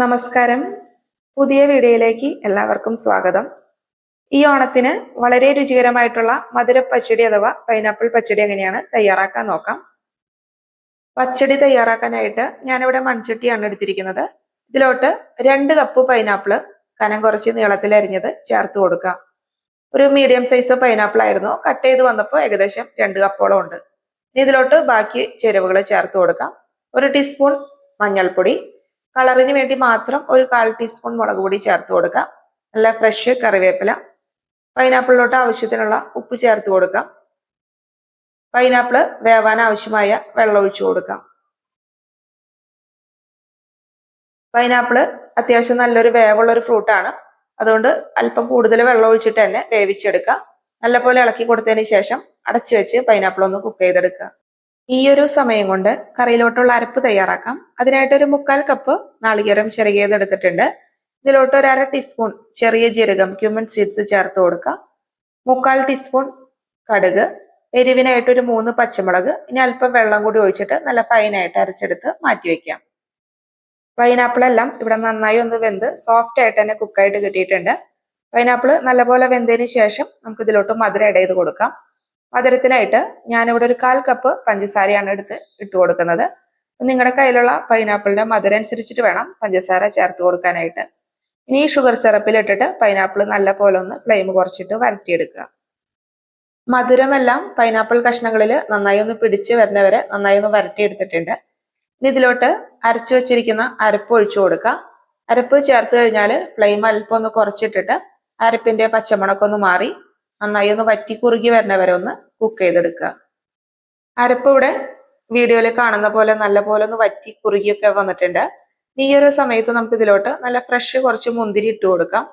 നമസ്കാരം. പുതിയ വീഡിയോയിലേക്ക് എല്ലാവർക്കും സ്വാഗതം. ഈ ഓണത്തിന് വളരെ രുചികരമായിട്ടുള്ള മധുര പച്ചടി അഥവാ പൈനാപ്പിൾ പച്ചടി എങ്ങനെയാണ് തയ്യാറാക്കാൻ നോക്കാം. പച്ചടി തയ്യാറാക്കാനായിട്ട് ഞാനിവിടെ മൺചട്ടിയാണ് എടുത്തിരിക്കുന്നത്. ഇതിലോട്ട് രണ്ട് കപ്പ് പൈനാപ്പിൾ കനം കുറച്ച് നീളത്തിൽ അരിഞ്ഞത് ചേർത്ത് കൊടുക്കാം ഒരു മീഡിയം സൈസ് പൈനാപ്പിൾ ആയിരുന്നു. കട്ട് ചെയ്ത് വന്നപ്പോൾ ഏകദേശം രണ്ട് കപ്പോളം ഉണ്ട്. ഇതിലോട്ട് ബാക്കി ചേരുവകൾ ചേർത്ത് കൊടുക്കാം. ഒരു ടീസ്പൂൺ മഞ്ഞൾപ്പൊടി കളറിന് വേണ്ടി മാത്രം ഒരു കാൽ ടീസ്പൂൺ മുളക് പൊടി ചേർത്ത് കൊടുക്കാം നല്ല ഫ്രഷ് കറിവേപ്പില. പൈനാപ്പിളിലോട്ട് ആവശ്യത്തിനുള്ള ഉപ്പ് ചേർത്ത് കൊടുക്കാം പൈനാപ്പിൾ വേവാൻ ആവശ്യമായ വെള്ളം ഒഴിച്ചു കൊടുക്കാം പൈനാപ്പിൾ അത്യാവശ്യം നല്ലൊരു വേവുള്ള ഒരു ഫ്രൂട്ടാണ് അതുകൊണ്ട് അല്പം കൂടുതൽ വെള്ളം ഒഴിച്ചിട്ട് തന്നെ വേവിച്ചെടുക്കാം നല്ലപോലെ ഇളക്കി കൊടുത്തതിന് ശേഷം അടച്ചു വെച്ച് പൈനാപ്പിൾ ഒന്ന് കുക്ക് ചെയ്തെടുക്കുക. ഈ ഒരു സമയം കൊണ്ട് കറിയിലോട്ടുള്ള അരപ്പ് തയ്യാറാക്കാം. അതിനായിട്ട് ഒരു മുക്കാൽ കപ്പ് നാളികേരം ചെറുകിയത് എടുത്തിട്ടുണ്ട്. ഇതിലോട്ട് ഒരു അര ടീസ്പൂൺ ചെറിയ ജീരകം ക്യൂമൻ സീഡ്സ് ചേർത്ത് കൊടുക്കാം മുക്കാൽ ടീസ്പൂൺ കടുക് എരിവിനായിട്ട് ഒരു മൂന്ന് പച്ചമുളക് ഇനി അല്പം വെള്ളം കൂടി ഒഴിച്ചിട്ട് നല്ല ഫൈനായിട്ട് അരച്ചെടുത്ത് മാറ്റി വെക്കാം. പൈനാപ്പിൾ എല്ലാം ഇവിടെ നന്നായി ഒന്ന് വെന്ത് സോഫ്റ്റ് ആയിട്ട് തന്നെ കുക്കായിട്ട് കിട്ടിയിട്ടുണ്ട്. പൈനാപ്പിൾ നല്ലപോലെ വെന്തതിന് ശേഷം നമുക്ക് ഇതിലോട്ട് മധുരം ഇട ചെയ്ത് കൊടുക്കാം. മധുരത്തിനായിട്ട് ഞാനിവിടെ ഒരു കാൽ കപ്പ് പഞ്ചസാരയാണ് എടുത്ത് ഇട്ട് കൊടുക്കുന്നത്. നിങ്ങളുടെ കയ്യിലുള്ള പൈനാപ്പിളിന്റെ മധുരം അനുസരിച്ചിട്ട് വേണം പഞ്ചസാര ചേർത്ത് കൊടുക്കാനായിട്ട്. ഇനി ഈ ഷുഗർ സിറപ്പിൽ ഇട്ടിട്ട് പൈനാപ്പിൾ നല്ല പോലെ ഒന്ന് ഫ്ലെയിം കുറച്ചിട്ട് വരട്ടിയെടുക്കുക. മധുരമെല്ലാം പൈനാപ്പിൾ കഷ്ണങ്ങളിൽ നന്നായി ഒന്ന് പിടിച്ച് വരുന്നവരെ നന്നായി ഒന്ന് വരട്ടിയെടുത്തിട്ടുണ്ട്. ഇനി ഇതിലോട്ട് അരച്ചു വെച്ചിരിക്കുന്ന അരപ്പ് ഒഴിച്ചു കൊടുക്കുക. അരപ്പ് ചേർത്ത് കഴിഞ്ഞാൽ ഫ്ലെയിം അല്പം ഒന്ന് കുറച്ചിട്ടിട്ട് അരപ്പിന്റെ പച്ചമുണക്കൊന്ന് മാറി നന്നായി ഒന്ന് വറ്റി കുറുകി വരുന്നവരെ ഒന്ന് കുക്ക് ചെയ്തെടുക്കുക. അരപ്പ് ഇവിടെ വീഡിയോയിൽ കാണുന്ന പോലെ നല്ല പോലെ ഒന്ന് വറ്റി കുറുകിയൊക്കെ വന്നിട്ടുണ്ട്. ഈ ഒരു സമയത്ത് നമുക്ക് ഇതിലോട്ട് നല്ല ഫ്രഷ് കുറച്ച് മുന്തിരി ഇട്ട് കൊടുക്കാം.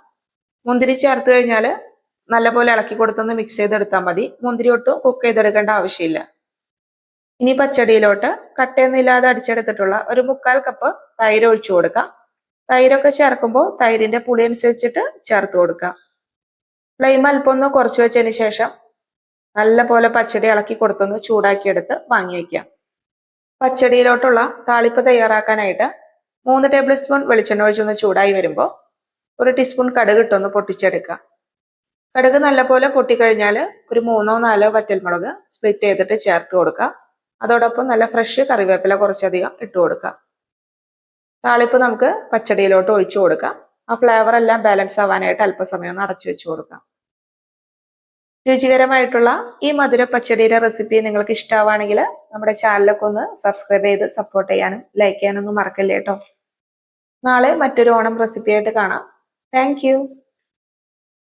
മുന്തിരി ചേർത്ത് കഴിഞ്ഞാൽ നല്ല പോലെ ഇളക്കി കൊടുത്തൊന്ന് മിക്സ് ചെയ്തെടുത്താൽ മതി. മുന്തിരി ഒട്ടും കുക്ക് ചെയ്തെടുക്കേണ്ട ആവശ്യമില്ല. ഇനി പച്ചടിയിലോട്ട് കട്ടയൊന്നുമില്ലാതെ അടിച്ചെടുത്തിട്ടുള്ള ഒരു മുക്കാൽ കപ്പ് തൈര് ഒഴിച്ചു കൊടുക്കാം. തൈരൊക്കെ ചേർക്കുമ്പോൾ തൈരിന്റെ പുളി അനുസരിച്ചിട്ട് ചേർത്ത് കൊടുക്കാം. ഫ്ലെയിം അല്പം ഒന്ന് കുറച്ച് വെച്ചതിന് ശേഷം നല്ല പോലെ പച്ചടി ഇളക്കി കൊടുത്തൊന്ന് ചൂടാക്കിയെടുത്ത് വാങ്ങി വയ്ക്കാം പച്ചടിയിലോട്ടുള്ള താളിപ്പ് തയ്യാറാക്കാനായിട്ട് മൂന്ന് ടേബിൾ സ്പൂൺ വെളിച്ചെണ്ണ ഒഴിച്ചൊന്ന് ചൂടായി വരുമ്പോൾ ഒരു ടീസ്പൂൺ കടുക് ഇട്ടൊന്ന് പൊട്ടിച്ചെടുക്കുക. കടുക് നല്ലപോലെ പൊട്ടിക്കഴിഞ്ഞാൽ ഒരു മൂന്നോ നാലോ വറ്റൽമുളക് സ്പ്ലിറ്റ് ചെയ്തിട്ട് ചേർത്ത് കൊടുക്കുക. അതോടൊപ്പം നല്ല ഫ്രഷ് കറിവേപ്പില കുറച്ചധികം ഇട്ട് കൊടുക്കുക. താളിപ്പ് നമുക്ക് പച്ചടിയിലോട്ട് ഒഴിച്ചു കൊടുക്കാം. ആ ഫ്ലേവർ എല്ലാം ബാലൻസ് ആവാനായിട്ട് അല്പസമയം ഒന്ന് അടച്ചു വെച്ച് കൊടുക്കാം. രുചികരമായിട്ടുള്ള ഈ മധുര പച്ചടിയുടെ റെസിപ്പി നിങ്ങൾക്ക് ഇഷ്ടമാണെങ്കിൽ നമ്മുടെ ചാനലൊക്കെ ഒന്ന് സബ്സ്ക്രൈബ് ചെയ്ത് സപ്പോർട്ട് ചെയ്യാനും ലൈക്ക് ചെയ്യാനൊന്നും മറക്കല്ലേ കേട്ടോ നാളെ മറ്റൊരു ഓണം റെസിപ്പിയായിട്ട് കാണാം. താങ്ക്